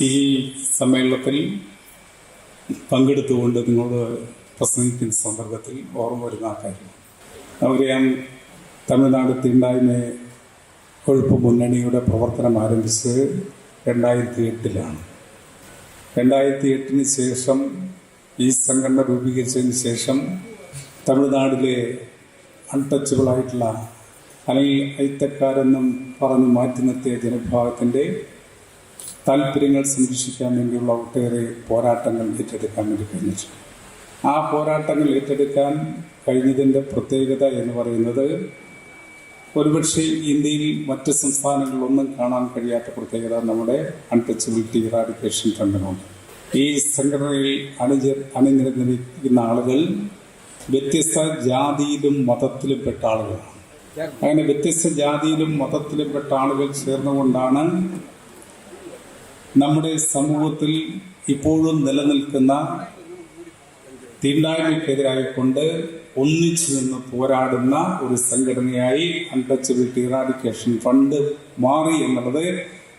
ഈ സമ്മേളനത്തിൽ പങ്കെടുത്തുകൊണ്ട് നിങ്ങളോട് പ്രസംഗിക്കുന്ന സന്ദർഭത്തിൽ ഓർമ്മ വരുന്ന കാര്യം. നമുക്കറിയാം തമിഴ്നാട് തീണ്ടായ്മ കൊഴുപ്പ് മുന്നണിയുടെ പ്രവർത്തനം ആരംഭിച്ചത് രണ്ടായിരത്തി എട്ടിലാണ് രണ്ടായിരത്തി എട്ടിന് ശേഷം ഈ സംഘടന രൂപീകരിച്ചതിന് ശേഷം തമിഴ്നാടിലെ അൺടച്ചബിളായിട്ടുള്ള അല്ലെങ്കിൽ ഐത്തക്കാരെന്നും പറഞ്ഞ് മാറ്റി നിർത്തിയ ജനവിഭാഗത്തിന്റെ താല്പര്യങ്ങൾ സംരക്ഷിക്കാൻ വേണ്ടിയുള്ള ഒട്ടേറെ പോരാട്ടങ്ങൾ ഏറ്റെടുക്കാൻ വേണ്ടി കഴിഞ്ഞിട്ടുണ്ട്. ആ പോരാട്ടങ്ങൾ ഏറ്റെടുക്കാൻ കഴിഞ്ഞതിന്റെ പ്രത്യേകത എന്ന് പറയുന്നത് ഒരുപക്ഷെ ഇന്ത്യയിൽ മറ്റ് സംസ്ഥാനങ്ങളിലൊന്നും കാണാൻ കഴിയാത്ത പ്രത്യേകത നമ്മുടെ അൺടച്ചബിലിറ്റി ഇറാഡിക്കേഷൻ ഫണ്ടിനുണ്ട് ഈ സംഘടനയിൽ അണിജ അണിനിരന്നിരിക്കുന്ന ആളുകൾ വ്യത്യസ്ത ജാതിയിലും മതത്തിലും പെട്ട ആളുകളാണ്. അങ്ങനെ വ്യത്യസ്ത ജാതിയിലും മതത്തിലും പെട്ട ആളുകൾ ചേർന്നുകൊണ്ടാണ് നമ്മുടെ സമൂഹത്തിൽ ഇപ്പോഴും നിലനിൽക്കുന്ന തീണ്ടായ്മയ്ക്കെതിരായിക്കൊണ്ട് ഒന്നിച്ചു നിന്ന് പോരാടുന്ന ഒരു സംഘടനയായി അൺടച്ചബിലിറ്റി ഇറാഡിക്കേഷൻ ഫണ്ട് മാറി എന്നുള്ളത്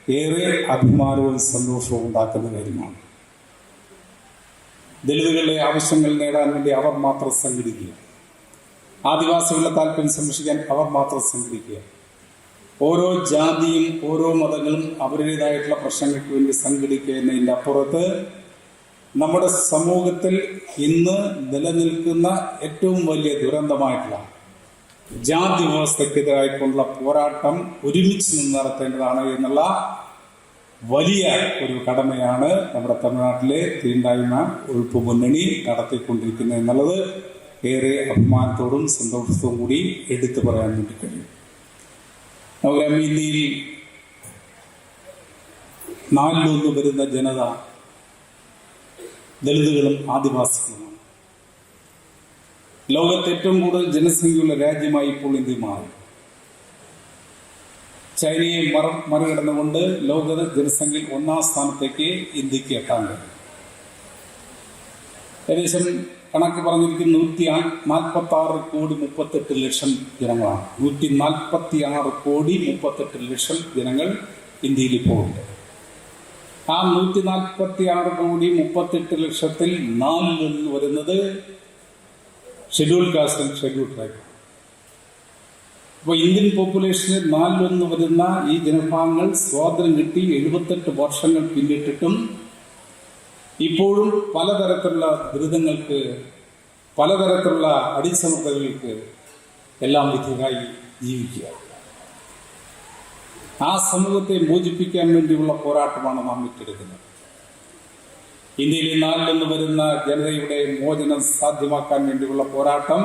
ഏറെ അഭിമാനവും സന്തോഷവും ഉണ്ടാക്കുന്ന കാര്യമാണ്. ദളിതുകളുടെ ആവശ്യങ്ങൾ നേടാൻ വേണ്ടി അവർ മാത്രം സംഘടിക്കുക. ആദിവാസികളുടെ താല്പര്യം സംരക്ഷിക്കാൻ അവർ മാത്രം സംഘടിക്കുക. ഓരോ ജാതിയും ഓരോ മതങ്ങളും അവരുടേതായിട്ടുള്ള പ്രശ്നങ്ങൾക്ക് വേണ്ടി സംഘടിക്കുന്നതിന്റെ അപ്പുറത്ത് നമ്മുടെ സമൂഹത്തിൽ ഇന്ന് നിലനിൽക്കുന്ന ഏറ്റവും വലിയ ദുരന്തമായിട്ടുള്ള ജാതി വ്യവസ്ഥക്കെതിരായിട്ടുള്ള പോരാട്ടം ഒരുമിച്ച് നിന്ന് നടത്തേണ്ടതാണ് എന്നുള്ള വലിയ ഒരു കടമയാണ് നമ്മുടെ തമിഴ്നാട്ടിലെ തീണ്ടായ്മ ഉഴുപ്പ് മുന്നണി നടത്തിക്കൊണ്ടിരിക്കുന്നത് എന്നുള്ളത് ഏറെ അഭിമാനത്തോടും സന്തോഷത്തോടും കൂടി എടുത്തു പറയാൻ വേണ്ടി കഴിയും. നമുക്കറിയാം നാലിലൊന്ന് വരുന്ന ജനത ദളിതുകളും ആദിവാസികളുമാണ് ലോകത്ത് ഏറ്റവും കൂടുതൽ ജനസംഖ്യയുള്ള രാജ്യമായി ഇപ്പോൾ ഇന്ത്യ മാറി. ചൈനയെ മറ മറികടന്നുകൊണ്ട് ലോക ജനസംഖ്യയിൽ ഒന്നാം സ്ഥാനത്തേക്ക് ഇന്ത്യയ്ക്ക് എത്താൻ കഴിയും. ഏകദേശം കണക്ക് പറഞ്ഞിരിക്കുന്ന നൂറ്റി നാൽപ്പത്തി ആറ് കോടി മുപ്പത്തെട്ട് ലക്ഷം ജനങ്ങളാണ്. നൂറ്റി നാൽപ്പത്തി ആറ് കോടി മുപ്പത്തെട്ട് ലക്ഷം ജനങ്ങൾ ഇന്ത്യയിൽ ഇപ്പോൾ ഉണ്ട്. ആ നൂറ്റി നാൽപ്പത്തി ആറ് കോടി മുപ്പത്തെട്ട് ലക്ഷത്തിൽ നാലിലൊന്ന് വരുന്നത് ഷെഡ്യൂൾ കാസ്റ്റും ഷെഡ്യൂൾ ട്രൈബ് അപ്പോൾ ഇന്ത്യൻ പോപ്പുലേഷന് നാലിലൊന്ന് വരുന്ന ഈ ജനവിഭാഗങ്ങൾ സ്വാതന്ത്ര്യം കിട്ടി എഴുപത്തെട്ട് വർഷങ്ങൾ പിന്നിട്ടിട്ടും ഇപ്പോഴും പലതരത്തിലുള്ള ദുരിതങ്ങൾക്ക് പലതരത്തിലുള്ള അടിച്ചമർത്തലുകൾക്ക് എല്ലാം വിധേയമായി ജീവിക്കുക ആ സമൂഹത്തെ മോചിപ്പിക്കാൻ വേണ്ടിയുള്ള പോരാട്ടമാണ് നാം ഏറ്റെടുക്കുന്നത്. ഇന്ത്യയിലെ നാലിലൊന്ന് വരുന്ന ജനതയുടെ മോചനം സാധ്യമാക്കാൻ വേണ്ടിയുള്ള പോരാട്ടം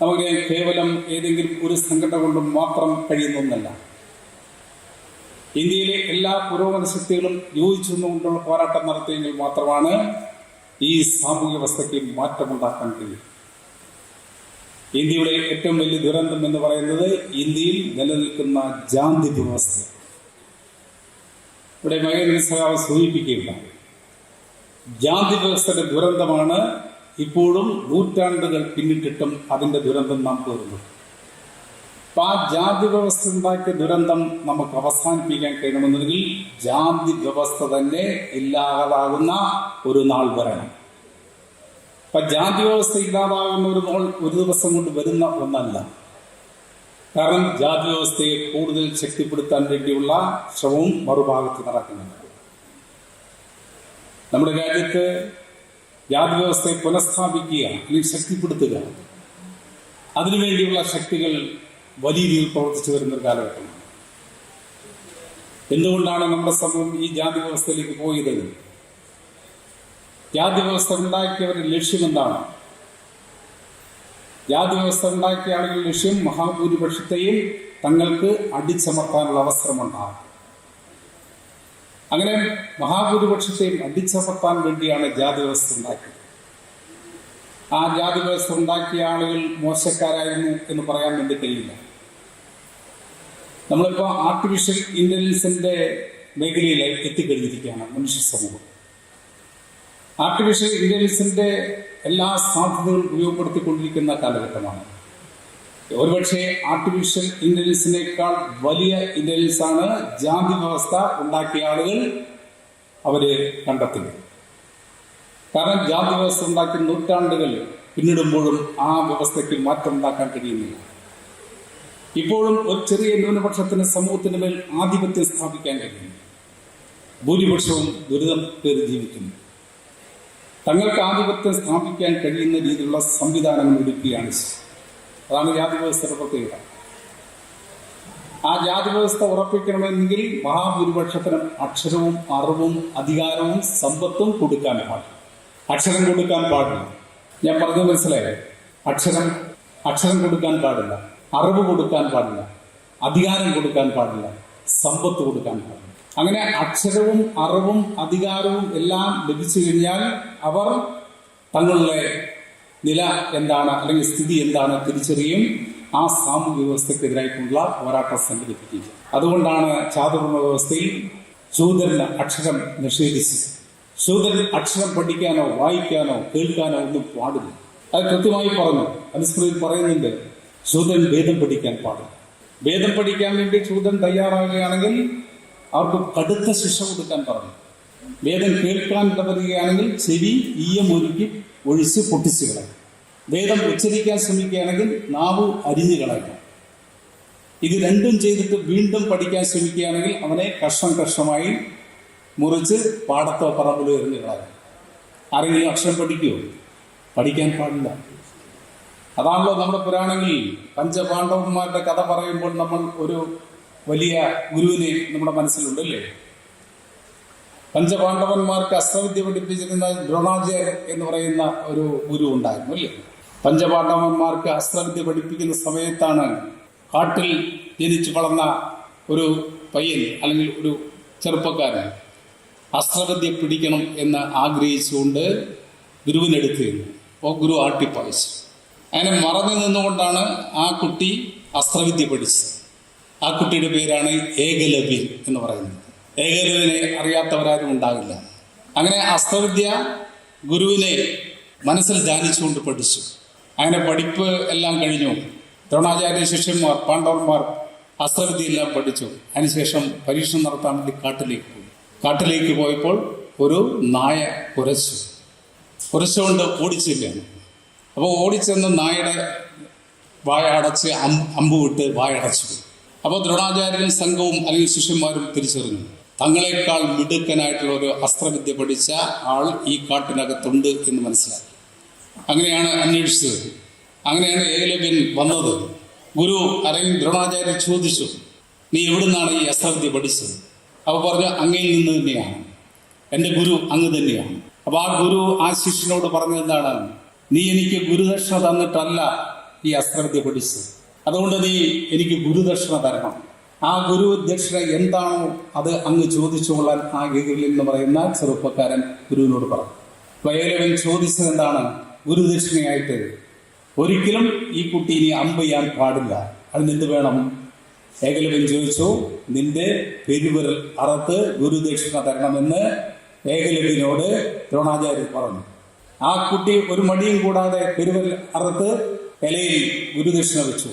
നമുക്ക് കേവലം ഏതെങ്കിലും ഒരു സംഘടന കൊണ്ട് മാത്രം കഴിയുന്ന ഒന്നല്ല ഇന്ത്യയിലെ എല്ലാ പുരോഗമന ശക്തികളും യോജിച്ചു നിന്നുകൊണ്ടുള്ള പോരാട്ടം നടത്തിയെങ്കിൽ മാത്രമാണ് ഈ സാമൂഹ്യ വ്യവസ്ഥയ്ക്ക് മാറ്റമുണ്ടാക്കാൻ കഴിയും. ഇന്ത്യയുടെ ഏറ്റവും വലിയ ദുരന്തം എന്ന് പറയുന്നത് ഇന്ത്യയിൽ നിലനിൽക്കുന്ന ജാതി വ്യവസ്ഥ ഇവിടെ മഹേന്ദ്ര സഖാവ് സൂചിപ്പിക്കുകയില്ല ജാതി വ്യവസ്ഥയുടെ ദുരന്തമാണ് ഇപ്പോഴും നൂറ്റാണ്ടുകൾ പിന്നിട്ടിട്ടും അതിന്റെ ദുരന്തം നാം തീർന്നു ആ ജാതി വ്യവസ്ഥ ഉണ്ടാക്കിയ ദുരന്തം നമുക്ക് അവസാനിപ്പിക്കാൻ കഴിയണമെന്നുണ്ടെങ്കിൽ ജാതി വ്യവസ്ഥ തന്നെ ഇല്ലാതാകുന്ന ഒരു നാൾ വരണം. അപ്പൊ ജാതി വ്യവസ്ഥ ഇല്ലാതാകുന്ന ഒരു നാൾ ഒരു ദിവസം കൊണ്ട് വരുന്ന ഒന്നല്ല. കാരണം ജാതി വ്യവസ്ഥയെ കൂടുതൽ ശക്തിപ്പെടുത്താൻ വേണ്ടിയുള്ള ശ്രമവും മറുഭാഗത്ത് നടക്കുന്നുണ്ട്. നമ്മുടെ രാജ്യത്ത് ജാതി വ്യവസ്ഥയെ പുനഃസ്ഥാപിക്കുക അല്ലെങ്കിൽ ശക്തിപ്പെടുത്തുക അതിനുവേണ്ടിയുള്ള ശക്തികൾ വലിയ രീതിയിൽ പ്രവർത്തിച്ചു വരുന്ന ഒരു കാലഘട്ടമാണ്. എന്തുകൊണ്ടാണ് നമ്മുടെ സമൂഹം ഈ ജാതി വ്യവസ്ഥയിലേക്ക് പോയത്? ജാതി വ്യവസ്ഥ ഉണ്ടാക്കിയവരുടെ ലക്ഷ്യം എന്താണ്? ജാതി വ്യവസ്ഥ ഉണ്ടാക്കിയ ആളുകളുടെ ലക്ഷ്യം മഹാഭൂരിപക്ഷത്തെയും തങ്ങൾക്ക് അടിച്ചമർത്താനുള്ള അവസരമുണ്ടാകും. അങ്ങനെ മഹാഭൂരിപക്ഷത്തെയും അടിച്ചമർത്താൻ വേണ്ടിയാണ് ജാതി വ്യവസ്ഥ ഉണ്ടാക്കിയത്. ആ ജാതി വ്യവസ്ഥ ഉണ്ടാക്കിയ ആളുകൾ മോശക്കാരായിരുന്നു എന്ന് പറയാൻ വേണ്ടി കഴിയില്ല. നമ്മളിപ്പോൾ ആർട്ടിഫിഷ്യൽ ഇന്റലിജൻസിന്റെ മേഖലയിൽ എത്തിക്കഴിഞ്ഞിരിക്കുകയാണ് മനുഷ്യ സമൂഹം. ആർട്ടിഫിഷ്യൽ ഇന്റലിജൻസിന്റെ എല്ലാ സാധ്യതകളും ഉപയോഗപ്പെടുത്തിക്കൊണ്ടിരിക്കുന്ന കാലഘട്ടമാണ്. ഒരുപക്ഷെ ആർട്ടിഫിഷ്യൽ ഇന്റലിജൻസിനേക്കാൾ വലിയ ഇന്റലിജൻസ് ആണ് ജാതി വ്യവസ്ഥ ഉണ്ടാക്കിയ ആളുകൾ അവർ കണ്ടെത്തില്ല കാരണം ജാതി വ്യവസ്ഥ ഉണ്ടാക്കി നൂറ്റാണ്ടുകൾ പിന്നിടുമ്പോഴും ആ വ്യവസ്ഥയ്ക്ക് മാറ്റം ഉണ്ടാക്കാൻ കഴിയുന്നില്ല. ഇപ്പോഴും ഒരു ചെറിയ ന്യൂനപക്ഷത്തിന് സമൂഹത്തിന് മേൽ ആധിപത്യം സ്ഥാപിക്കാൻ കഴിയും. ഭൂരിപക്ഷവും ദുരിതം പേര് ജീവിക്കുന്നു. തങ്ങൾക്ക് ആധിപത്യം സ്ഥാപിക്കാൻ കഴിയുന്ന രീതിയിലുള്ള സംവിധാനങ്ങൾ ഒരുക്കുകയാണ്. അതാണ് ജാതി വ്യവസ്ഥയുടെ പ്രത്യേകത. ആ ജാതി വ്യവസ്ഥ ഉറപ്പിക്കണമെങ്കിൽ മഹാഭൂരിപക്ഷത്തിന് അക്ഷരവും അറിവും അധികാരവും സമ്പത്തും കൊടുക്കാൻ പാടില്ല. അക്ഷരം കൊടുക്കാൻ പാടില്ല. ഞാൻ പറഞ്ഞത് മനസ്സിലായോ? അക്ഷരം അക്ഷരം കൊടുക്കാൻ പാടില്ല. അറിവ് കൊടുക്കാൻ പാടില്ല. അധികാരം കൊടുക്കാൻ പാടില്ല. സമ്പത്ത് കൊടുക്കാൻ പാടില്ല. അങ്ങനെ അക്ഷരവും അറിവും അധികാരവും എല്ലാം ലഭിച്ചു കഴിഞ്ഞാൽ അവർ തങ്ങളുടെ നില എന്താണ് അല്ലെങ്കിൽ സ്ഥിതി എന്താണ് തിരിച്ചറിയും ആ സാമൂഹ്യ വ്യവസ്ഥക്കെതിരായിട്ടുള്ള പോരാട്ടം സംഘടിപ്പിക്കുക അതുകൊണ്ടാണ് ചാതുർമ്മ വ്യവസ്ഥയിൽ ശൂദ്രന് അക്ഷരം നിഷേധിച്ചത്. ശൂദ്രൻ അക്ഷരം പഠിക്കാനോ വായിക്കാനോ കേൾക്കാനോ ഒന്നും പാടില്ല. അത് കൃത്യമായി പറഞ്ഞു. അനുസ്മൃതി പറയുന്നുണ്ട് ശൂദ്രൻ വേദം പഠിക്കാൻ പാടില്ല. വേദം പഠിക്കാൻ വേണ്ടി ശൂദ്രൻ തയ്യാറാകുകയാണെങ്കിൽ അവർക്ക് കടുത്ത ശിക്ഷ കൊടുക്കാൻ പറഞ്ഞു വേദം കേൾക്കാൻ ഇടവരികയാണെങ്കിൽ ചെവി ഈയം ഒരുക്കി ഒഴിച്ച് പൊട്ടിച്ചു കളയും. വേദം ഉച്ചരിക്കാൻ ശ്രമിക്കുകയാണെങ്കിൽ നാവ് അരിഞ്ഞു കളയണം ഇത് രണ്ടും ചെയ്തിട്ട് വീണ്ടും പഠിക്കാൻ ശ്രമിക്കുകയാണെങ്കിൽ അവനെ കഷ്ണം കഷ്ണമായി മുറിച്ച് പാടത്തോ പറമ്പിലോ എറിഞ്ഞു കളയാം ആരെങ്കിലും അക്ഷരം പഠിക്കുമോ പഠിക്കാൻ പാടില്ല. അതാണല്ലോ നമ്മുടെ പുരാണങ്ങളിൽ പഞ്ചപാണ്ഡവന്മാരുടെ കഥ പറയുമ്പോൾ നമ്മൾ ഒരു വലിയ ഗുരുവിനെ നമ്മുടെ മനസ്സിലുണ്ട് അല്ലേ? പഞ്ചപാണ്ഡവന്മാർക്ക് അസ്ത്രവിദ്യ പഠിപ്പിച്ചിരുന്ന ദ്രോണാചാര്യൻ എന്ന് പറയുന്ന ഒരു ഗുരു ഉണ്ടായിരുന്നു അല്ലേ? പഞ്ചപാണ്ഡവന്മാർക്ക് അസ്ത്രവിദ്യ പഠിപ്പിക്കുന്ന സമയത്താണ് കാട്ടിൽ ജനിച്ചു വളർന്ന ഒരു പയ്യൻ അല്ലെങ്കിൽ ഒരു ചെറുപ്പക്കാരൻ അസ്ത്രവിദ്യ പിടിക്കണം എന്ന് ആഗ്രഹിച്ചുകൊണ്ട് ഗുരുവിനെടുത്ത് അപ്പോൾ ഗുരു ആട്ടിപ്പായിച്ചു. അങ്ങനെ മറന്നു നിന്നുകൊണ്ടാണ് ആ കുട്ടി അസ്ത്രവിദ്യ പഠിച്ചത് ആ കുട്ടിയുടെ പേരാണ് ഏകലവ്യൻ എന്ന് പറയുന്നത്. ഏകലവ്യനെ അറിയാത്തവരാരും ഉണ്ടാകില്ല അങ്ങനെ അസ്ത്രവിദ്യ ഗുരുവിനെ മനസ്സിൽ ധ്യാനിച്ചുകൊണ്ട് പഠിച്ചു. അങ്ങനെ പഠിപ്പ് എല്ലാം കഴിഞ്ഞു. ദ്രോണാചാര്യ ശിഷ്യന്മാർ പാണ്ഡവന്മാർ അസ്ത്രവിദ്യ എല്ലാം പഠിച്ചു. അതിനുശേഷം പരീക്ഷണം നടത്താൻ വേണ്ടി കാട്ടിലേക്ക് കാട്ടിലേക്ക് പോയപ്പോൾ ഒരു നായ കുരച്ചു കുരച്ചുകൊണ്ട് ഓടിച്ചില്ലാണ് അപ്പോൾ ഓടിച്ചെന്ന് നായയുടെ വായ അടച്ച് അമ്പ് വിട്ട് വായ അടച്ചു. അപ്പോൾ ദ്രോണാചാര്യനും സംഘവും അല്ലെങ്കിൽ ശിഷ്യന്മാരും തിരിച്ചറിഞ്ഞു. തങ്ങളെക്കാൾ മിടുക്കനായിട്ടുള്ള ഒരു അസ്ത്രവിദ്യ പഠിച്ച ആൾ ഈ കാട്ടിനകത്തുണ്ട് എന്ന് മനസ്സിലാക്കി. അങ്ങനെയാണ് അന്വേഷിച്ചത്. അങ്ങനെയാണ് ഏകലവ്യൻ വന്നത്. ഗുരു അല്ലെങ്കിൽ ദ്രോണാചാര്യൻ ചോദിച്ചു നീ എവിടുന്നാണ് ഈ അസ്ത്രവിദ്യ പഠിച്ചത്? അപ്പോൾ പറഞ്ഞു അങ്ങയിൽ നിന്ന് തന്നെയാണ്. എന്റെ ഗുരു അങ്ങ് തന്നെയാണ്. അപ്പോൾ ആ ഗുരു ആ ശിഷ്യനോട് പറഞ്ഞത് എന്താണ്? നീ എനിക്ക് ഗുരുദക്ഷിണ തന്നിട്ടല്ല ഈ അസ്ത്രവിദ്യ പഠിച്ചത്. അതുകൊണ്ട് നീ എനിക്ക് ഗുരുദക്ഷിണ തരണം. ആ ഗുരു ദക്ഷിണ എന്താണോ അത് അങ്ങ് ചോദിച്ചുകൊള്ളാൻ ആ ഗഗിൽ എന്ന് പറയുന്ന ചെറുപ്പക്കാരൻ ഗുരുവിനോട് പറഞ്ഞു. വയലവൻ ചോദിച്ചത് എന്താണ്? ഗുരുദക്ഷിണയായിട്ട്. ഒരിക്കലും ഈ കുട്ടി ഇനി അമ്പ് ചെയ്യാൻ പാടില്ല. അതിനെന്ത് വേണം? ഏകലവൻ ചോദിച്ചു നിന്റെ പെരുവിരൽ അറത്ത് ഗുരുദക്ഷിണ തരണമെന്ന് ഏകലവ്യനോട് ദ്രോണാചാര്യർ പറഞ്ഞു. ആ കുട്ടി ഒരു മടിയും കൂടാതെ പെരുവിരൽ അറത്ത് ഇലയിൽ ഗുരുദക്ഷിണ വെച്ചു.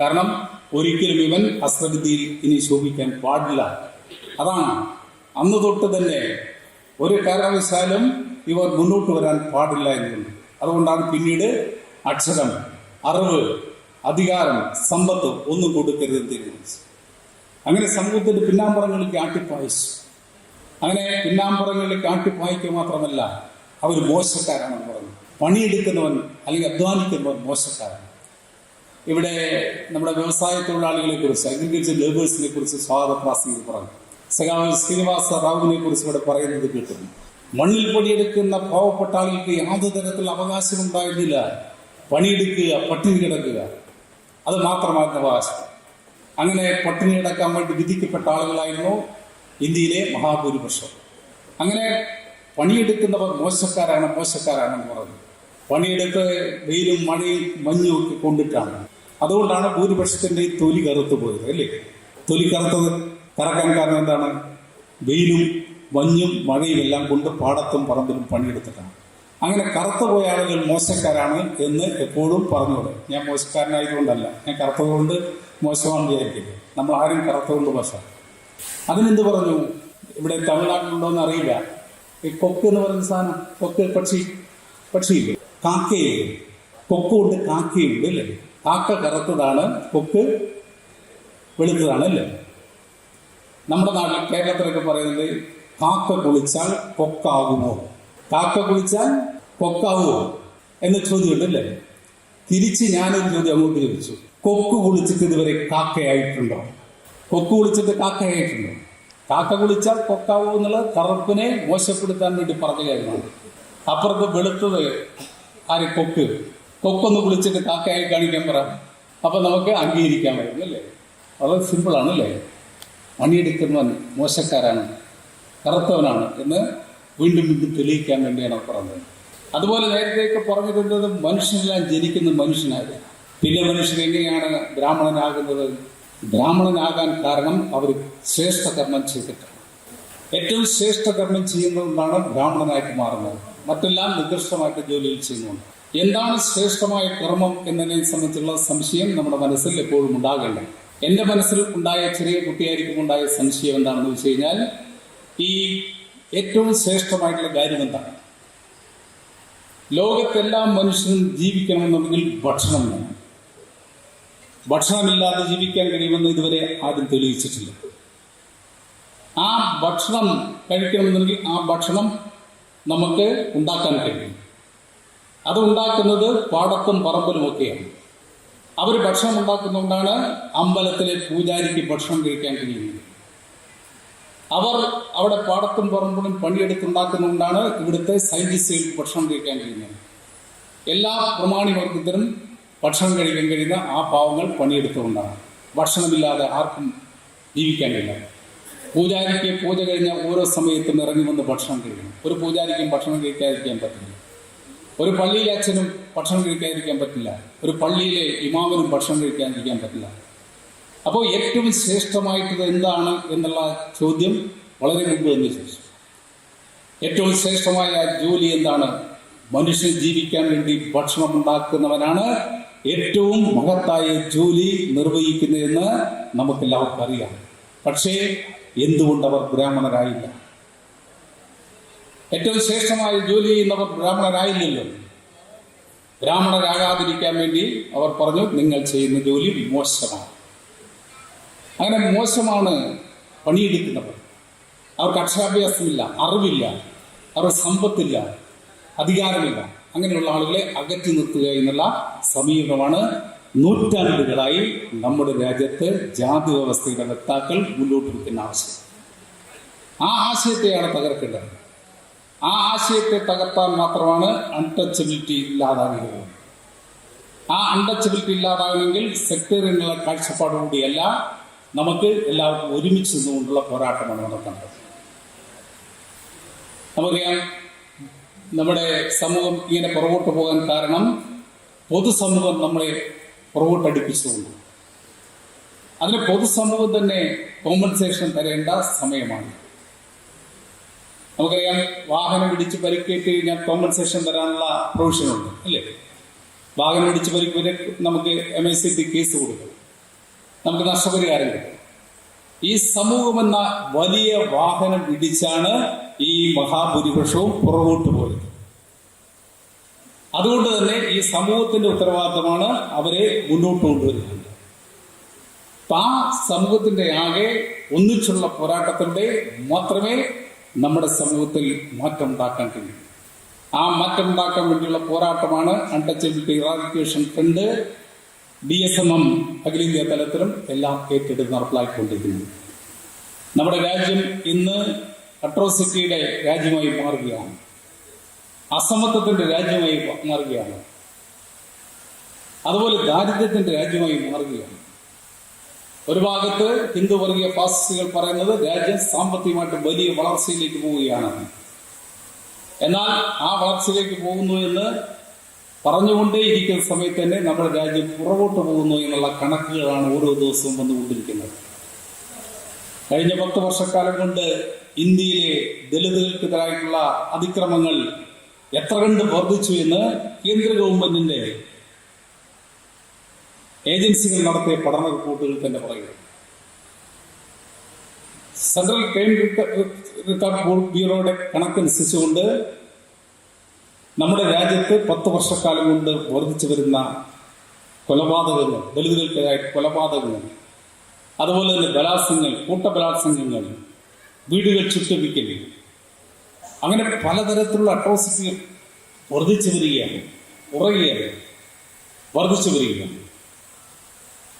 കാരണം ഒരിക്കലും ഇവൻ അസ്ത്രവിദ്യയിൽ ഇനി ശോഭിക്കാൻ പാടില്ല. അതാണ് അന്ന് തൊട്ട് തന്നെ ഒരു കാരണവശാലും ഇവർ മുന്നോട്ട് വരാൻ പാടില്ല എന്നുള്ളത്. അതുകൊണ്ടാണ് പിന്നീട് അക്ഷരം അറിവ് അധികാരം സമ്പത്ത് ഒന്നും കൊടുക്കരുത് തീരുമാനിച്ചു. അങ്ങനെ സമൂഹത്തിന്റെ പിന്നാമ്പുറങ്ങളിലേക്ക് ആട്ടിപ്പായിച്ചു അങ്ങനെ പിന്നാമ്പുറങ്ങളിലേക്ക് കാട്ടിപ്പായിക്കുക മാത്രമല്ല അവർ മോശക്കാരാണെന്ന് പറഞ്ഞു. പണിയെടുക്കുന്നവൻ അല്ലെങ്കിൽ അധ്വാനിക്കുന്നവൻ മോശക്കാരാണ്. ഇവിടെ നമ്മുടെ വ്യവസായ തൊഴിലാളികളെ കുറിച്ച് അഗ്രികൾച്ചർ ലേബേഴ്സിനെ കുറിച്ച് സ്വാഗത പ്രാസംഗിക പറഞ്ഞു. സഖാവ് ശ്രീനിവാസ റാവുവിനെ കുറിച്ച് ഇവിടെ പറയുന്നത് കേട്ടിരുന്നു മണ്ണിൽ പണിയെടുക്കുന്ന പാവപ്പെട്ട ആളുകൾക്ക് യാതൊരു തരത്തിലുള്ള അവകാശം ഉണ്ടായിരുന്നില്ല. പണിയെടുക്കുക പട്ടിണി കിടക്കുക. അത് മാത്രമായിരുന്നു അവകാശം. അങ്ങനെ പട്ടിണി കിടക്കാൻ വേണ്ടി വിധിക്കപ്പെട്ട ആളുകളായിരുന്നു ഇന്ത്യയിലെ മഹാഭൂരിപക്ഷം. അങ്ങനെ പണിയെടുക്കുന്നവർ മോശക്കാരാണ് മോശക്കാരാണെന്ന് പറഞ്ഞു. പണിയെടുത്ത് വെയിലും മഴയും മഞ്ഞും ഒക്കെ കൊണ്ടിട്ടാണ്. അതുകൊണ്ടാണ് ഭൂരിപക്ഷത്തിന്റെ ഈ തൊലി കറുത്തു പോയത് അല്ലേ? തൊലി കറുത്തത് കറക്കാൻ കാരണം എന്താണ്? വെയിലും മഞ്ഞും മഴയും എല്ലാം കൊണ്ട് പാടത്തും പറമ്പിലും പണിയെടുത്തിട്ടാണ്. അങ്ങനെ കറുത്തു പോയ ആളുകൾ മോശക്കാരാണ് എന്ന് എപ്പോഴും പറഞ്ഞോളൂ ഞാൻ മോശക്കാരനായതുകൊണ്ടല്ല. ഞാൻ കറുത്തതുകൊണ്ട് മോശമാണെന്ന് വിചാരിക്കില്ല നമ്മൾ ആരും കറുത്തതുകൊണ്ട് മോശം. അതിനെന്ത് പറഞ്ഞു? ഇവിടെ തമിഴ്നാട്ടിലുണ്ടോ എന്ന് അറിയില്ല. ഈ കൊക്ക് എന്ന് പറയുന്ന സാധനം കൊക്ക് പക്ഷി പക്ഷിയില്ലേ? കാക്കയില്ലേ? കൊക്കുണ്ട് കാക്കയുണ്ട് അല്ലേ? കാക്ക കറുത്തതാണ് കൊക്ക് വെളുത്തതാണ് അല്ലേ? നമ്മുടെ നാട്ടിൽ കേരളത്തിലൊക്കെ പറയുന്നത് കാക്ക കുളിച്ചാൽ കൊക്കാകുമോ? കാക്ക കുളിച്ചാൽ കൊക്കാവുമോ എന്ന ചോദ്യമുണ്ടല്ലേ? തിരിച്ച് ഞാനൊരു ചോദ്യം അങ്ങോട്ട് ചോദിച്ചു. കൊക്ക് കുളിച്ചിട്ട് ഇതുവരെ കാക്കയായിട്ടുണ്ടോ? കൊക്ക് കുളിച്ചിട്ട് കാക്കയായിട്ടുണ്ടോ? കാക്ക കുളിച്ചാൽ കൊക്കാവോ എന്നുള്ളത് കറുപ്പിനെ മോശപ്പെടുത്താൻ വേണ്ടി പറഞ്ഞു അപ്പുറത്ത് വെളുത്തത് ആര്? കൊക്ക്. കൊക്കൊന്ന് കുളിച്ചിട്ട് കാക്കയായി കാണിക്കാൻ പറ. അപ്പൊ നമുക്ക് അംഗീകരിക്കാൻ പറ്റും അല്ലേ? വളരെ സിമ്പിളാണ് അല്ലേ മണിയെടുക്കുന്നവൻ മോശക്കാരാണ് കറുത്തവനാണ് എന്ന് വീണ്ടും വീണ്ടും തെളിയിക്കാൻ വേണ്ടിയാണ് പറഞ്ഞത്. അതുപോലെ നേരത്തെയൊക്കെ പറഞ്ഞിട്ടുള്ളത് മനുഷ്യനെല്ലാം ജനിക്കുന്ന മനുഷ്യനായി പിന്നെ മനുഷ്യൻ എങ്ങനെയാണ് ബ്രാഹ്മണനാകുന്നത്? ബ്രാഹ്മണനാകാൻ കാരണം അവർ ശ്രേഷ്ഠ കർമ്മം ചെയ്തിട്ടാണ് ഏറ്റവും ശ്രേഷ്ഠ കർമ്മം ചെയ്യുന്നതുകൊണ്ടാണ് ബ്രാഹ്മണനായിട്ട് മാറുന്നത്. മറ്റെല്ലാം നികൃഷ്ടമായിട്ട് ജോലിയിൽ ചെയ്യുന്നുണ്ട് എന്താണ് ശ്രേഷ്ഠമായ കർമ്മം എന്നതിനെ സംബന്ധിച്ചുള്ള സംശയം നമ്മുടെ മനസ്സിൽ എപ്പോഴും ഉണ്ടാകേണ്ട എന്റെ മനസ്സിൽ ഉണ്ടായ ചെറിയ കുട്ടിയായിരിക്കും ഉണ്ടായ സംശയം എന്താണെന്ന് വെച്ച് കഴിഞ്ഞാൽ ഈ ഏറ്റവും ശ്രേഷ്ഠമായിട്ടുള്ള കാര്യം എന്താണ്? ലോകത്തെല്ലാ മനുഷ്യനും ജീവിക്കണമെന്നുണ്ടെങ്കിൽ ഭക്ഷണം വേണം. ഭക്ഷണമില്ലാതെ ജീവിക്കാൻ കഴിയുമെന്ന് ഇതുവരെ ആരും തെളിയിച്ചിട്ടില്ല. ആ ഭക്ഷണം കഴിക്കണമെന്നുണ്ടെങ്കിൽ ആ ഭക്ഷണം നമുക്ക് ഉണ്ടാക്കാൻ കഴിയും. അത് ഉണ്ടാക്കുന്നത് പാടത്തും പറമ്പിലും ഒക്കെയാണ്. അവർ ഭക്ഷണം ഉണ്ടാക്കുന്നതുകൊണ്ടാണ് അമ്പലത്തിലെ പൂജാരിക്ക് ഭക്ഷണം കഴിക്കാൻ കഴിയുന്നത്. അവർ അവിടെ പാടത്തും പറമ്പിലും പണിയെടുത്തുണ്ടാക്കുന്നതുകൊണ്ടാണ് ഇവിടുത്തെ സയന്റിസ്റ്റുകൾക്ക് ഭക്ഷണം കഴിക്കാൻ കഴിയുന്നത്. എല്ലാ പ്രമാണി വർഗത്തിനും ഭക്ഷണം കഴിക്കാൻ കഴിയുന്ന ആ പാവങ്ങൾ പണിയെടുത്തുകൊണ്ടാണ്. ഭക്ഷണമില്ലാതെ ആർക്കും ജീവിക്കാൻ കഴിയില്ല. പൂജാരിക്ക് പൂജ കഴിഞ്ഞ ഓരോ സമയത്തും ഇറങ്ങി വന്ന് ഭക്ഷണം കഴിക്കണം. ഒരു പൂജാരിക്കും ഭക്ഷണം കഴിക്കാതിരിക്കാൻ പറ്റില്ല. ഒരു പള്ളിയിലെ അച്ഛനും ഭക്ഷണം കഴിക്കാതിരിക്കാൻ പറ്റില്ല. ഒരു പള്ളിയിലെ ഇമാമിനും ഭക്ഷണം കഴിക്കാതിരിക്കാൻ പറ്റില്ല. അപ്പോൾ ഏറ്റവും ശ്രേഷ്ഠമായിട്ടുള്ളത് എന്താണ് എന്നുള്ള ചോദ്യം വളരെ മുമ്പ് തന്നെ ചോദിച്ചു. ഏറ്റവും ശ്രേഷ്ഠമായ ജോലി എന്താണ്? മനുഷ്യൻ ജീവിക്കാൻ വേണ്ടി ഭക്ഷണം ഉണ്ടാക്കുന്നവനാണ് ഏറ്റവും മഹത്തായ ജോലി നിർവഹിക്കുന്നതെന്ന് നമുക്കെല്ലാവർക്കും അറിയാം. പക്ഷേ എന്തുകൊണ്ട് അവർ ബ്രാഹ്മണരായില്ല? ഏറ്റവും ശ്രേഷ്ഠമായ ജോലി ചെയ്യുന്നവർ ബ്രാഹ്മണരായില്ലല്ലോ. ബ്രാഹ്മണരാകാതിരിക്കാൻ വേണ്ടി അവർ പറഞ്ഞു നിങ്ങൾ ചെയ്യുന്ന ജോലി മോശമാണ് അങ്ങനെ മോശമാണ് പണിയെടുക്കുന്നവർ അവർക്ക് അക്ഷരാഭ്യാസമില്ല അറിവില്ല അവർക്ക് സമ്പത്തില്ല അധികാരമില്ല. അങ്ങനെയുള്ള ആളുകളെ അകറ്റി നിർത്തുക എന്നുള്ള സമീപമാണ് നൂറ്റാണ്ടുകളായി നമ്മുടെ രാജ്യത്ത് ജാതി വ്യവസ്ഥയുടെ വക്താക്കൾ മുന്നോട്ട് വയ്ക്കുന്ന ആവശ്യം. ആ ആശയത്തെയാണ് തകർക്കേണ്ടത്. ആ ആശയത്തെ തകർത്താൻ മാത്രമാണ് അൺടച്ചബിലിറ്റി ഇല്ലാതാകുന്നത്. ആ അൺടച്ചബിലിറ്റി ഇല്ലാതാകണമെങ്കിൽ സെക്ടറിനുള്ള കാഴ്ചപ്പാടുകൂടിയല്ല നമുക്ക് എല്ലാവർക്കും ഒരുമിച്ച് നിന്നുകൊണ്ടുള്ള പോരാട്ടമാണ് നടക്കേണ്ടത് നമുക്കറിയാം നമ്മുടെ സമൂഹം ഇങ്ങനെ പുറകോട്ട് പോകാൻ കാരണം പൊതുസമൂഹം നമ്മളെ പുറകോട്ടടിപ്പിച്ചതുകൊണ്ട് അതിന് പൊതുസമൂഹം തന്നെ കോമ്പൻസേഷൻ തരേണ്ട സമയമാണ്. നമുക്കറിയാം വാഹനം ഇടിച്ച് പരിക്കേറ്റ് കഴിഞ്ഞാൽ കോമ്പൻസേഷൻ തരാനുള്ള പ്രൊവിഷനുണ്ട് അല്ലേ? വാഹനം ഇടിച്ച് പരിക്കേറ്റ് നമുക്ക് എം സി ടി കേസ് കൊടുക്കും. നമുക്ക് നഷ്ടപരിഹാരം കിട്ടും. ഈ സമൂഹം എന്ന വലിയ വാഹനം ഇടിച്ചാണ് ഈ മഹാഭൂരിപക്ഷവും പുറകോട്ട് പോയത്. അതുകൊണ്ട് തന്നെ ഈ സമൂഹത്തിന്റെ ഉത്തരവാദിത്തമാണ് അവരെ മുന്നോട്ട് കൊണ്ടുവരുന്നത്. ആ സമൂഹത്തിന്റെ ആകെ ഒന്നിച്ചുള്ള പോരാട്ടത്തിന്റെ മാത്രമേ നമ്മുടെ സമൂഹത്തിൽ മാറ്റം ഉണ്ടാക്കാൻ കഴിയൂ. ആ മാറ്റം ഉണ്ടാക്കാൻ വേണ്ടിയുള്ള പോരാട്ടമാണ് untouchability eradication front D S M M അഖിലേന്ത്യാ തലത്തിലും എല്ലാം ഏറ്റെടുത്ത് നടപ്പിലാക്കിക്കൊണ്ടിരിക്കുന്നത് നമ്മുടെ രാജ്യം ഇന്ന് അട്രോസിറ്റിയുടെ രാജ്യമായി മാറുകയാണ്. അസമത്വത്തിന്റെ രാജ്യമായി മാറുകയാണ്. അതുപോലെ ദാരിദ്ര്യത്തിന്റെ രാജ്യമായി മാറുകയാണ്. ഒരു ഭാഗത്ത് ഹിന്ദു വർഗീയ ഫാസിസ്റ്റുകൾ പറയുന്നത് രാജ്യം സാമ്പത്തികമായിട്ട് വലിയ വളർച്ചയിലേക്ക് പോവുകയാണ്. എന്നാൽ ആ വളർച്ചയിലേക്ക് പോകുന്നു എന്ന് പറഞ്ഞുകൊണ്ടേ ഇരിക്കുന്ന സമയത്ത് തന്നെ നമ്മുടെ രാജ്യം പുറകോട്ട് പോകുന്നു എന്നുള്ള കണക്കുകളാണ് ഓരോ ദിവസവും വന്നുകൊണ്ടിരിക്കുന്നത്. കഴിഞ്ഞ പത്ത് വർഷക്കാലം കൊണ്ട് ഇന്ത്യയിലെ ദളിതുകൾക്കെതിരായിട്ടുള്ള അതിക്രമങ്ങൾ എത്ര കണ്ട് വർദ്ധിച്ചു എന്ന് കേന്ദ്ര ഗവൺമെന്റിന്റെ ഏജൻസികൾ നടത്തിയ പഠന റിപ്പോർട്ടുകൾ തന്നെ പറയുന്നു. സെൻട്രൽ ക്രൈം ബ്യൂറോയുടെ കണക്കനുസരിച്ചുകൊണ്ട് നമ്മുടെ രാജ്യത്ത് പത്ത് വർഷക്കാലം കൊണ്ട് വർദ്ധിച്ചു വരുന്ന കൊലപാതകങ്ങൾ ദളിതുകൾക്കെതിരായ കൊലപാതകങ്ങൾ അതുപോലെ തന്നെ ബലാത്സംഗങ്ങൾ കൂട്ടബലാത്സംഗങ്ങൾ വീടുകൾ ചുറ്റപ്പിക്കൽ അങ്ങനെ പലതരത്തിലുള്ള അട്രോസിറ്റികൾ വർദ്ധിച്ചു വരികയാണ് കുറയുകയാണ് വർദ്ധിച്ചു വരികയാണ്.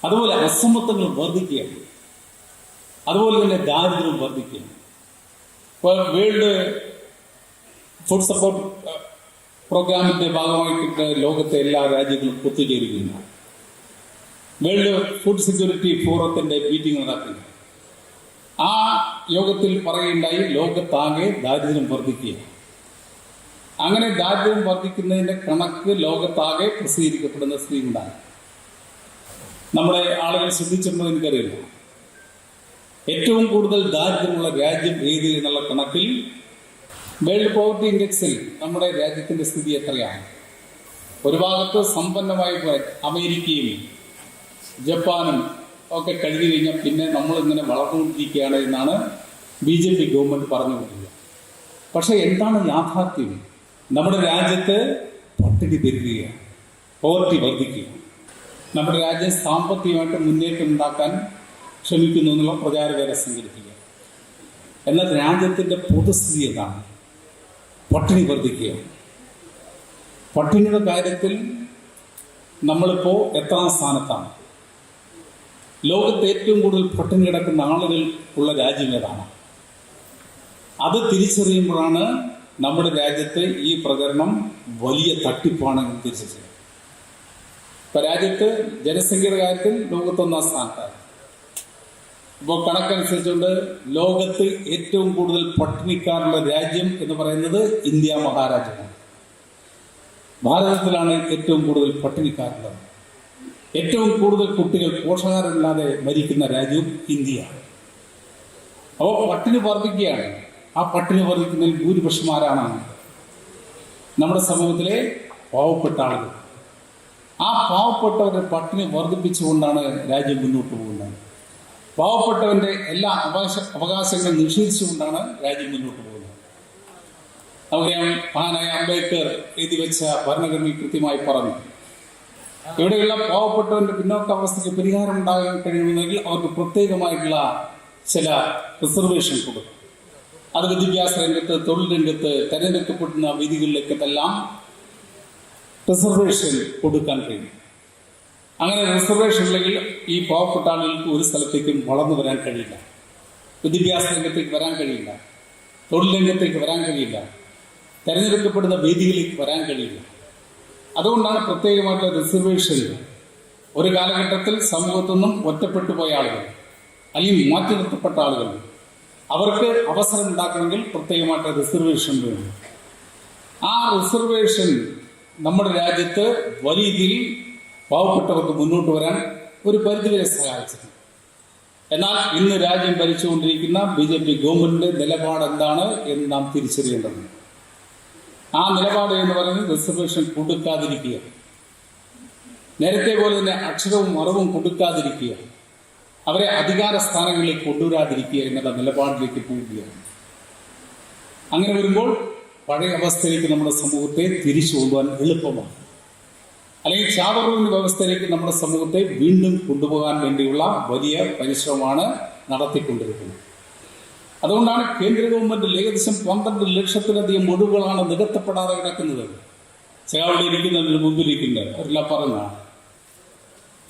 അതുപോലെ അസമത്വങ്ങൾ വർദ്ധിക്കുകയാണ്. അതുപോലെ തന്നെ ദാരിദ്ര്യം വർദ്ധിക്കുകയാണ്. ഇപ്പോൾ വേൾഡ് ഫുഡ് സപ്പോർട്ട് പ്രോഗ്രാമിന്റെ ഭാഗമായിട്ട് ലോകത്തെ എല്ലാ രാജ്യങ്ങളും ഒത്തുചേരുകയാണ്. വേൾഡ് ഫുഡ് സെക്യൂരിറ്റി ഫോറത്തിന്റെ മീറ്റിംഗ് നടക്കുന്നു. ആ യോഗത്തിൽ പറയുണ്ടായി ലോകത്താകെ ദാരിദ്ര്യം വർദ്ധിക്കുക അങ്ങനെ ദാരിദ്ര്യം വർദ്ധിക്കുന്നതിന്റെ കണക്ക് ലോകത്താകെ പ്രസിദ്ധീകരിക്കപ്പെടുന്ന സ്ത്രീ ഉണ്ടായി നമ്മുടെ ആളുകൾ ശ്രദ്ധിച്ചിട്ടുണ്ടോ എനിക്കറിയില്ല. ഏറ്റവും കൂടുതൽ ദാരിദ്ര്യമുള്ള രാജ്യം ഏത് എന്നുള്ള കണക്കിൽ വേൾഡ് പോവർട്ടി ഇൻഡെക്സിൽ നമ്മുടെ രാജ്യത്തിന്റെ സ്ഥിതി എത്രയാണ്? ഒരു ഭാഗത്ത് സമ്പന്നമായി അമേരിക്കയും ജപ്പാനും ഒക്കെ കഴിഞ്ഞു കഴിഞ്ഞാൽ പിന്നെ നമ്മൾ ഇങ്ങനെ വളർന്നുകൊണ്ടിരിക്കുകയാണ് എന്നാണ് ബി ജെ പി ഗവൺമെന്റ് പറഞ്ഞുകൊണ്ടിരിക്കുക പക്ഷേ എന്താണ് യാഥാർത്ഥ്യം? നമ്മുടെ രാജ്യത്ത് പട്ടിണി പെരുകുകയാണ് പോവർട്ടി വർദ്ധിക്കുകയാണ്. നമ്മുടെ രാജ്യം സാമ്പത്തികമായിട്ട് മുന്നേറ്റം ഉണ്ടാക്കാൻ ശ്രമിക്കുന്നു എന്നുള്ള പ്രചാരകരെ സംഘടിപ്പിക്കുക എന്നാൽ രാജ്യത്തിന്റെ പൊതുസ്ഥിതി എന്താണ്? പട്ടിണി വർദ്ധിക്കുക പട്ടിണിയുടെ കാര്യത്തിൽ നമ്മളിപ്പോ എത്രാം സ്ഥാനത്താണ്. ലോകത്ത് ഏറ്റവും കൂടുതൽ പട്ടിണി കിടക്കുന്ന ആളുകൾ ഉള്ള രാജ്യം ഏതാണ്? അത് തിരിച്ചറിയുമ്പോഴാണ് നമ്മുടെ രാജ്യത്തെ ഈ പ്രചരണം വലിയ തട്ടിപ്പാണ് തിരിച്ചറിയുന്നത്. ഇപ്പൊ രാജ്യത്ത് ജനസംഖ്യയുടെ കാര്യത്തിൽ ലോകത്തൊന്നാം സ്ഥാനത്താണ്. ഇപ്പോൾ കണക്കനുസരിച്ചുകൊണ്ട് ലോകത്ത് ഏറ്റവും കൂടുതൽ പട്ടിണിക്കാരുള്ള രാജ്യം എന്ന് പറയുന്നത് ഇന്ത്യ മഹാരാജ്യമാണ്. ഭാരതത്തിലാണ് ഏറ്റവും കൂടുതൽ പട്ടിണിക്കാരുള്ളത്. ഏറ്റവും കൂടുതൽ കുട്ടികൾ പോഷകാരമില്ലാതെ മരിക്കുന്ന രാജ്യവും ഇന്ത്യയാണ്. അപ്പോൾ പട്ടിണി വർദ്ധിക്കുകയാണ്. ആ പട്ടിണി വർദ്ധിക്കുന്നതിൽ ഭൂരിപക്ഷം ആരാണ് നമ്മുടെ സമൂഹത്തിലെ പാവപ്പെട്ട ആളുകൾ. ആ പാവപ്പെട്ടവരുടെ പട്ടിണി വർദ്ധിപ്പിച്ചുകൊണ്ടാണ് രാജ്യം മുന്നോട്ട് പോകുന്നത്. പാവപ്പെട്ടവന്റെ എല്ലാ അവകാശ അവകാശങ്ങളും നിഷേധിച്ചുകൊണ്ടാണ് രാജ്യം മുന്നോട്ട് പോകുന്നത്. നമുക്കറിയാം മഹാനായ അംബേദ്കർ എഴുതി വെച്ച ഭരണഘടനയിൽ കൃത്യമായി പറഞ്ഞു ഇവിടെയുള്ള പാവപ്പെട്ടവന്റെ പിന്നോക്കാവസ്ഥയ്ക്ക് പരിഹാരം ഉണ്ടാകാൻ കഴിയുമെങ്കിൽ അവർക്ക് പ്രത്യേകമായിട്ടുള്ള ചില റിസർവേഷൻ കൊടുക്കും. അത് വിദ്യാഭ്യാസ രംഗത്ത് തൊഴിൽ രംഗത്ത് തെരഞ്ഞെടുക്കപ്പെടുന്ന വേദികളിലേക്കെല്ലാം റിസർവേഷൻ കൊടുക്കാൻ കഴിയും. അങ്ങനെ റിസർവേഷൻ ഇല്ലെങ്കിൽ ഈ പാവപ്പെട്ട ആളുകൾക്ക് ഒരു സ്ഥലത്തേക്കും വളർന്നു വരാൻ കഴിയില്ല. വിദ്യാഭ്യാസ രംഗത്തേക്ക് വരാൻ കഴിയില്ല. തൊഴിൽ രംഗത്തേക്ക് വരാൻ കഴിയില്ല. തെരഞ്ഞെടുക്കപ്പെടുന്ന വേദികളിലേക്ക് വരാൻ കഴിയില്ല. അതുകൊണ്ടാണ് പ്രത്യേകമായിട്ടുള്ള റിസർവേഷൻ ഒരു കാലഘട്ടത്തിൽ സമൂഹത്തു നിന്നും ഒറ്റപ്പെട്ടു പോയ ആളുകൾ അല്ലെങ്കിൽ മാറ്റി നിർത്തപ്പെട്ട ആളുകൾ അവർക്ക് അവസരം ഉണ്ടാക്കണമെങ്കിൽ പ്രത്യേകമായിട്ട് റിസർവേഷൻ വേണം. ആ റിസർവേഷൻ നമ്മുടെ രാജ്യത്ത് വലിയ രീതിയിൽ പാവപ്പെട്ടവർക്ക് മുന്നോട്ട് വരാൻ ഒരു പരിധിവരെ സഹായിച്ചിരുന്നു എന്നാൽ ഇന്ന് രാജ്യം ഭരിച്ചുകൊണ്ടിരിക്കുന്ന ബി ജെ പി ഗവൺമെന്റിന്റെ നിലപാട് എന്താണ് എന്ന് നാം തിരിച്ചറിയേണ്ടത് ആ നിലപാട് എന്ന് പറയുന്നത് റിസർവേഷൻ കൊടുക്കാതിരിക്കുക നേരത്തെ പോലെ തന്നെ അക്ഷരവും അറിവും കൊടുക്കാതിരിക്കുക അവരെ അധികാര സ്ഥാനങ്ങളിൽ കൊണ്ടുവരാതിരിക്കുക എന്നുള്ള നിലപാടിലേക്ക് പോവുകയാണ്. അങ്ങനെ വരുമ്പോൾ പഴയ അവസ്ഥയിലേക്ക് നമ്മുടെ സമൂഹത്തെ തിരിച്ചു കൊണ്ടുപോകാൻ എളുപ്പമാണ്. അല്ലെങ്കിൽ ചാതറുന്ന വ്യവസ്ഥയിലേക്ക് നമ്മുടെ സമൂഹത്തെ വീണ്ടും കൊണ്ടുപോകാൻ വേണ്ടിയുള്ള വലിയ പരിശ്രമമാണ് നടത്തിക്കൊണ്ടിരിക്കുന്നത്. അതുകൊണ്ടാണ് കേന്ദ്ര ഗവൺമെന്റ് ഏകദേശം പന്ത്രണ്ട് ലക്ഷത്തിലധികം ഒഴിവുകളാണ് നികത്തപ്പെടാതെ കിടക്കുന്നത്. ചിലവിടെ മുമ്പിലിരിക്കുന്നത് അവരെല്ലാം പറഞ്ഞാണ്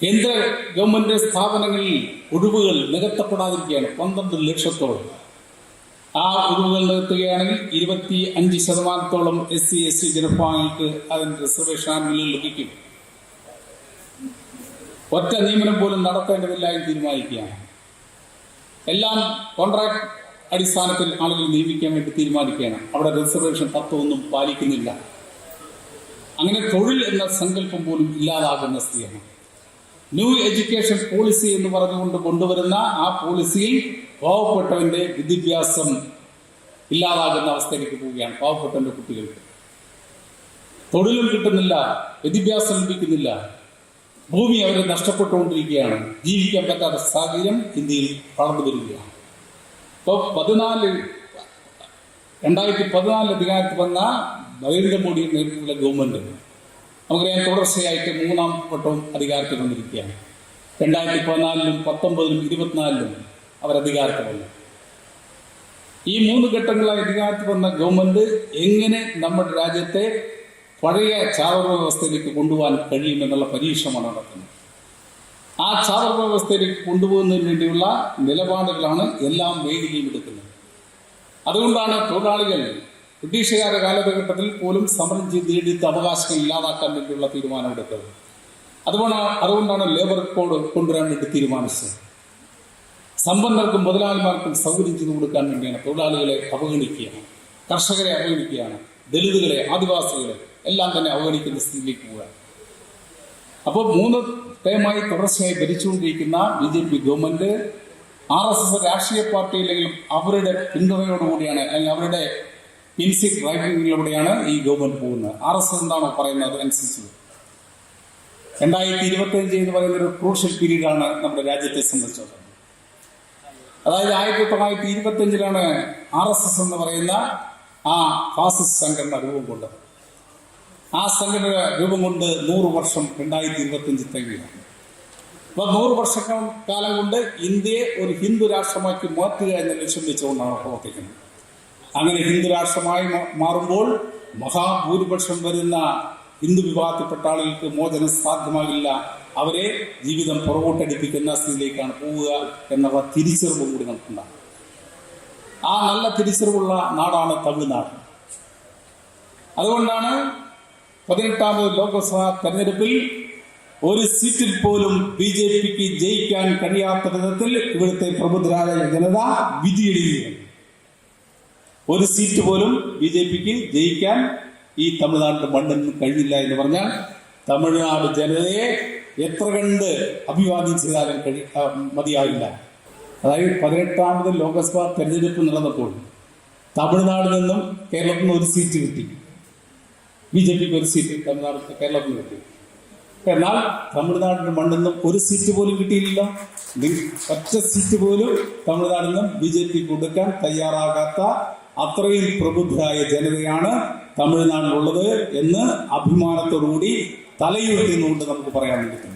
കേന്ദ്ര ഗവൺമെന്റ് സ്ഥാപനങ്ങളിൽ ഒഴിവുകൾ നികത്തപ്പെടാതിരിക്കുകയാണ് പന്ത്രണ്ട് ലക്ഷത്തോളം. ആ ഒഴിവുകൾ നികത്തുകയാണെങ്കിൽ ഇരുപത്തി അഞ്ച് ശതമാനത്തോളം എസ് സി എസ് ടി ജനവിഭാഗങ്ങൾക്ക് അതിന് റിസർവേഷൻ ആനുകൂല്യം ലഭിക്കും. ഒറ്റ നിയമനം പോലും നടത്തേണ്ടതില്ല എന്ന് തീരുമാനിക്കുകയാണ്. എല്ലാം കോൺട്രാക്ട് അടിസ്ഥാനത്തിൽ ആളുകൾ നിയമിക്കാൻ വേണ്ടി തീരുമാനിക്കുകയാണ്. അവിടെ റിസർവേഷൻ തത്വമൊന്നും പാലിക്കുന്നില്ല. അങ്ങനെ തൊഴിൽ എന്ന സങ്കല്പം പോലും ഇല്ലാതാകുന്ന സ്ഥിതിയാണ്. ന്യൂ എഡ്യൂക്കേഷൻ പോളിസി എന്ന് പറഞ്ഞുകൊണ്ട് കൊണ്ടുവരുന്ന ആ പോളിസിയിൽ പാവപ്പെട്ടവന്റെ വിദ്യാഭ്യാസം ഇല്ലാതാകുന്ന അവസ്ഥയിലേക്ക് പോവുകയാണ് പാവപ്പെട്ടവന്റെ കുട്ടികൾക്ക്. തൊഴിലും കിട്ടുന്നില്ല വിദ്യാഭ്യാസം ലഭിക്കുന്നില്ല. ഭൂമി അവരെ നഷ്ടപ്പെട്ടുകൊണ്ടിരിക്കുകയാണ്. ജീവിക്കാൻ പറ്റാത്ത സാഹചര്യം ഇന്ത്യയിൽ വളർന്നു വരികയാണ്. ഇപ്പോൾ പതിനാല് രണ്ടായിരത്തി പതിനാലിൽ അധികാരത്തിൽ വന്ന നരേന്ദ്രമോദി നേതൃത്വത്തിലുള്ള ഗവൺമെന്റ് നമുക്കറിയാം തുടർച്ചയായിട്ട് മൂന്നാം വട്ടവും അധികാരത്തിൽ വന്നിരിക്കുകയാണ്. രണ്ടായിരത്തി പതിനാലിലും പത്തൊമ്പതിലും ഇരുപത്തിനാലിലും അവർ അധികാരത്തിൽ വന്നു. ഈ മൂന്ന് ഘട്ടങ്ങളായി അധികാരത്തിൽ വന്ന ഗവൺമെന്റ് എങ്ങനെ നമ്മുടെ രാജ്യത്തെ പഴയ ചാവക വ്യവസ്ഥയിലേക്ക് കൊണ്ടുപോകാൻ കഴിയുമെന്നുള്ള പരീക്ഷണമാണ് നടക്കുന്നത്. ആ ചാവക വ്യവസ്ഥയിലേക്ക് കൊണ്ടുപോകുന്നതിന് വേണ്ടിയുള്ള നിലപാടുകളാണ് എല്ലാം വേദികയും എടുക്കുന്നത്. അതുകൊണ്ടാണ് തൊഴിലാളികൾ ബ്രിട്ടീഷുകാരുടെ കാലഘട്ടത്തിൽ പോലും സമരം ചെയ്ത് നേടിയ അവകാശങ്ങൾ ഇല്ലാതാക്കാൻ വേണ്ടിയുള്ള തീരുമാനമെടുത്തത് അതുകൊണ്ട് അതുകൊണ്ടാണ് ലേബർ കോഡ് കൊണ്ടുവരാൻ വേണ്ടി തീരുമാനിച്ചത്. സമ്പന്നർക്കും മുതലാളിമാർക്കും സൗകര്യം ചെയ്തു കൊടുക്കാൻ വേണ്ടിയാണ് തൊഴിലാളികളെ അവഗണിക്കുകയാണ് കർഷകരെ അവഗണിക്കുകയാണ്. ദളിതുകളെ ആദിവാസികളെ എല്ലാം തന്നെ അവഗണിക്കുന്ന സ്ഥിതിയിലേക്ക് പോവുക. അപ്പോൾ മൂന്ന് ടൈമായി തുടർച്ചയായി ഭരിച്ചുകൊണ്ടിരിക്കുന്ന B J P government R S S രാഷ്ട്രീയ പാർട്ടി അല്ലെങ്കിൽ അവരുടെ പിന്തുണയോടുകൂടിയാണ് അല്ലെങ്കിൽ അവരുടെ ഇൻസിക് ഡ്രൈവിംഗിലൂടെയാണ് ഈ ഗവൺമെന്റ് പോകുന്നത്. ആർ എസ് എസ് എന്താണോ പറയുന്നത് അതനുസരിച്ച് രണ്ടായിരത്തി ഇരുപത്തി അഞ്ച് എന്ന് പറയുന്ന ഒരു ക്രൂഷ്യൽ പീരീഡാണ് നമ്മുടെ രാജ്യത്തെ സംബന്ധിച്ചിടത്തോളം. അതായത് ആയിരത്തി തൊള്ളായിരത്തി ഇരുപത്തി അഞ്ചിലാണ് ആർ എസ് എസ് എന്ന് പറയുന്ന ആ ഫാസിസ്റ്റ് സംഘടന രൂപം കൊണ്ടത്. ആ സംഘടന രൂപം കൊണ്ട് നൂറ് വർഷം രണ്ടായിരത്തി ഇരുപത്തി അഞ്ച് തികയാണ് അപ്പൊ നൂറ് വർഷക്കാലം കൊണ്ട് ഇന്ത്യയെ ഒരു ഹിന്ദു രാഷ്ട്രമാക്കി മാറ്റുക എന്ന ലക്ഷ്യം വെച്ചുകൊണ്ടാണ് പ്രവർത്തിക്കുന്നത്. അങ്ങനെ ഹിന്ദു രാഷ്ട്രമായി മാറുമ്പോൾ മഹാഭൂരിപക്ഷം വരുന്ന ഹിന്ദു വിഭാഗത്തിൽപ്പെട്ട ആളുകൾക്ക് മോചനം സാധ്യമാകില്ല. അവരെ ജീവിതം പുറകോട്ടടിപ്പിക്കുന്ന സ്ഥിതിയിലേക്കാണ് പോവുക എന്നുള്ള തിരിച്ചറിവ് കൂടി നമുക്കുണ്ടാകും. ആ നല്ല തിരിച്ചറിവുള്ള നാടാണ് തമിഴ്നാട്. അതുകൊണ്ടാണ് പതിനെട്ടാമത് ലോക്സഭാ തെരഞ്ഞെടുപ്പിൽ ഒരു സീറ്റിൽ പോലും ബി ജെ പിക്ക് ജയിക്കാൻ കഴിയാത്ത വിധത്തിൽ ഇവിടുത്തെ പ്രബുദ്ധരായ ജനത വിധിയെഴുതുകയാണ് ഒരു സീറ്റ് പോലും ബി ജെ പിക്ക് ജയിക്കാൻ ഈ തമിഴ്നാട്ടിൽ മണ്ണിൽ കഴിഞ്ഞില്ല എന്ന് പറഞ്ഞാൽ തമിഴ്നാട് ജനതയെ എത്ര കണ്ട് അഭിവാദ്യം ചെയ്താലും കഴി മതിയാവില്ല. അതായത് പതിനെട്ടാമത് ലോക്സഭാ തെരഞ്ഞെടുപ്പ് നടന്നപ്പോൾ തമിഴ്നാട് നിന്നും കേരളത്തിൽ നിന്ന് ഒരു സീറ്റ് കിട്ടി. ബി ജെ പിക്ക് ഒരു സീറ്റ് തമിഴ്നാട് കേരളത്തിൽ കിട്ടി. എന്നാൽ തമിഴ്നാടിന് മണ്ണിൽ നിന്നും ഒരു സീറ്റ് പോലും കിട്ടിയില്ല ഒറ്റ സീറ്റ് പോലും തമിഴ്നാടിൽ നിന്നും ബി ജെ പി കൊടുക്കാൻ തയ്യാറാകാത്ത അത്രയും പ്രബുദ്ധരായ ജനതയാണ് തമിഴ്നാടിലുള്ളത് എന്ന് അഭിമാനത്തോടുകൂടി തലയുയർത്തിന്നുകൊണ്ട് നമുക്ക് പറയാൻ വേണ്ടി